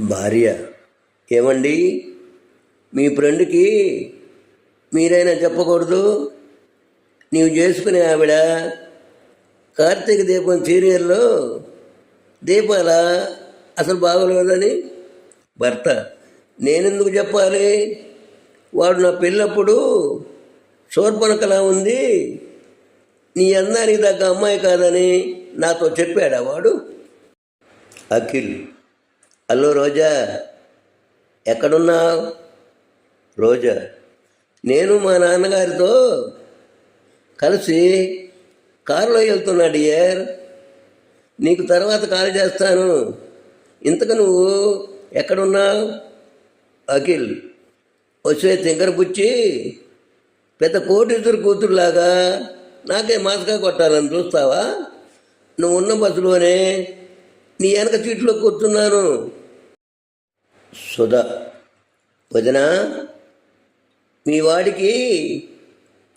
భార్య. ఏమండి? మీ ఫ్రెండ్కి మీరైనా చెప్పకూడదు? నీవు చేసుకునే ఆవిడ కార్తీక దీపం సీరియల్లో దీపాల అసలు బాగోలేదని? భర్త నేనెందుకు చెప్పాలి? వాడు నా పెళ్ళప్పుడు శూర్పణకలా ఉంది. నీ అందానికి తగ్గ అమ్మాయి కాదని నాతో చెప్పాడా వాడు? అఖిల్ హలో రోజా ఎక్కడున్నావు? రోజా నేను మా నాన్నగారితో కలిసి కారులో వెళ్తున్నా డియర్. నీకు తర్వాత కాల్ చేస్తాను. ఇంతకు నువ్వు ఎక్కడున్నావు? అఖిల్ వచ్చే తింకర పుచ్చి పెద్ద కోటీశ్వర కూతురులాగా నాకే మాస్కా కొట్టాలని చూస్తావా? నువ్వు ఉన్న బస్సులోనే నీ వెనక సీట్లో కూర్చున్నాను. సుధా వదినా మీ వాడికి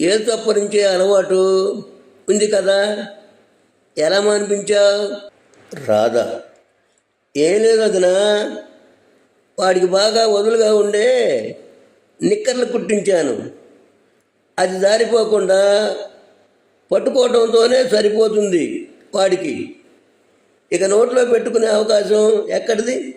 ఏ తప్పరించే అలవాటు ఉంది కదా? ఎలా మానిపించావు? రాధా ఏం లేదు వదిన. వాడికి బాగా వదులుగా ఉండే నిక్కర్లు కుట్టించాను. అది దారిపోకుండా పట్టుకోవడంతోనే సరిపోతుంది వాడికి. ఇక నోట్లో పెట్టుకునే అవకాశం ఎక్కడిది?